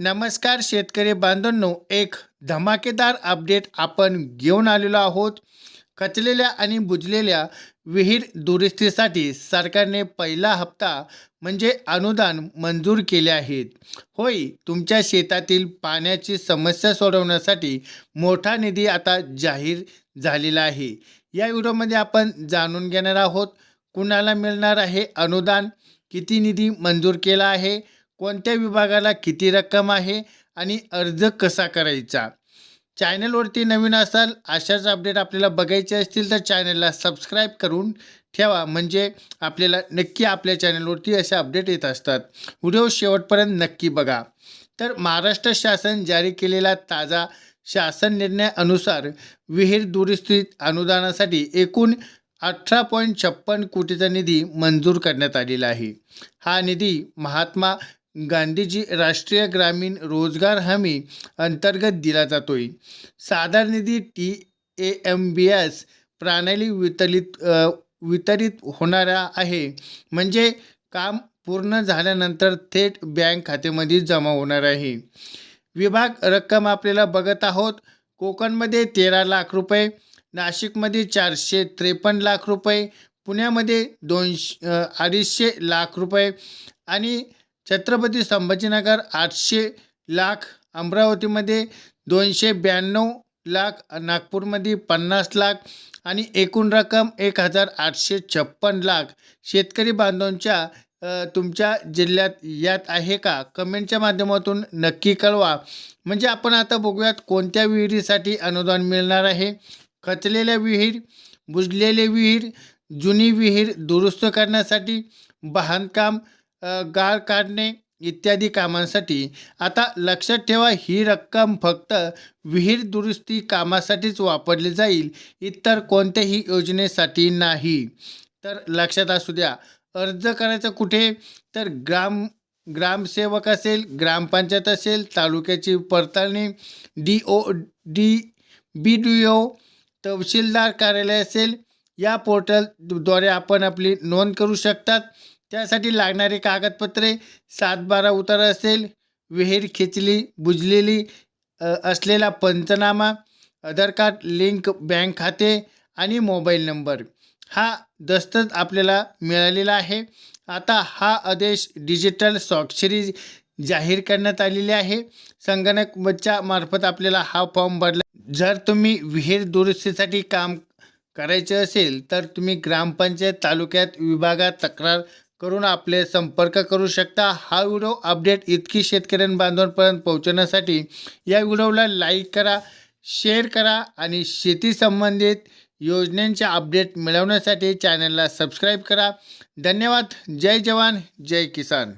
नमस्कार शेतकरी बांधवांनो एक धमाकेदार अपडेट आपण घेऊन आलेलो आहोत. कचलेल्या आणि बुजलेल्या विहीर दुरुस्तीसाठी सरकारने पहिला हप्ता म्हणजे अनुदान मंजूर केले आहेत. होय तुमच्या शेतातील पाण्याची समस्या सोडवण्यासाठी मोठा निधी आता जाहीर झालेला आहे. या व्हिडिओमध्ये आपण जाणून घेणार आहोत कुणाला मिळणार आहे अनुदान किती निधी मंजूर केला आहे कोणत्या विभागाला किती रक्कम आहे आणि अर्ज कसा करायचा? चॅनलवरती नवीन असाल अशाच अपडेट आपल्याला बघायचे असतील तर चॅनलला सबस्क्राईब करून ठेवा. म्हणजे आपल्याला नक्की आपल्या चॅनलवरती असे अपडेट येत असतात. व्हिडिओ शेवटपर्यंत नक्की बघा. तर महाराष्ट्र शासन जारी केलेला ताजा शासन निर्णयानुसार विहीर दुरुस्ती अनुदानासाठी एकूण अठरा पॉईंट छप्पन कोटीचा निधी मंजूर करण्यात आलेला आहे. हा निधी महात्मा गांधीजी राष्ट्रीय ग्रामीण रोजगार हमी अंतर्गत दिला जातोय. साधार निधी T A M B S प्रणाली वितरित वितरित होणारा आहे. म्हणजे काम पूर्ण झाल्यानंतर थेट बँक खात्यामध्ये जमा होणार आहे. विभाग रक्कम आपल्याला बघत आहोत. कोकणमध्ये तेरा लाख रुपये नाशिकमध्ये चारशे त्रेपन्न लाख रुपये पुण्यामध्ये दोनशे अडीचशे लाख रुपये आणि छत्रपती संभाजीनगर आठशे लाख अमरावतीमध्ये दोनशे ब्याण्णव लाख नागपूरमध्ये पन्नास लाख आणि एकूण रक्कम एक हजार आठशे छप्पन लाख. शेतकरी बांधवांच्या तुमच्या जिल्ह्यात यात आहे का? कमेंटच्या माध्यमातून नक्की कळवा. म्हणजे आपण आता बघूयात कोणत्या विहिरीसाठी अनुदान मिळणार आहे? खचलेल्या विहीर बुजलेले विहीर जुनी विहीर दुरुस्त करण्यासाठी बांधकाम गाळ काढणे इत्यादी कामांसाठी. आता लक्षात ठेवा ही रक्कम फक्त विहीर दुरुस्ती कामासाठीच वापरली जाईल इतर कोणत्याही योजनेसाठी नाही. तर लक्षात असू द्या अर्ज करायचा कुठे? तर ग्राम ग्रामसेवक असेल ग्रामपंचायत असेल तालुक्याची पडताळणी D O D B D O tehsildar कार्यालय असेल या पोर्टलद्वारे आपण आपली नोंद करू शकतात. त्यासाठी लागणारी कागदपत्रे सातबारा उतारा असेल विहीर खिचली बुजलेली असलेला पंचनामा आधार कार्ड लिंक बँक खाते आणि मोबाईल नंबर. हा दस्तच आपल्याला मिळालेला आहे. आता हा आदेश डिजिटल स्वाक्षरी जाहीर करण्यात आलेली आहे. संगणकच्या मार्फत आपल्याला हा फॉर्म भरला. जर तुम्ही विहीर दुरुस्तीसाठी काम करायचे असेल तर तुम्ही ग्रामपंचायत तालुक्यात विभागात तक्रार करून आपले संपर्क करू शकता. हा व्हिडिओ अपडेट इतकी शेतकऱ्यांबांधवांपर्यंत पोहोचवण्यासाठी या व्हिडिओला लाईक करा शेअर करा आणि शेती संबंधित योजनांचे अपडेट मिळवण्यासाठी चॅनलला सबस्क्राईब करा. धन्यवाद. जय जवान. जय किसान.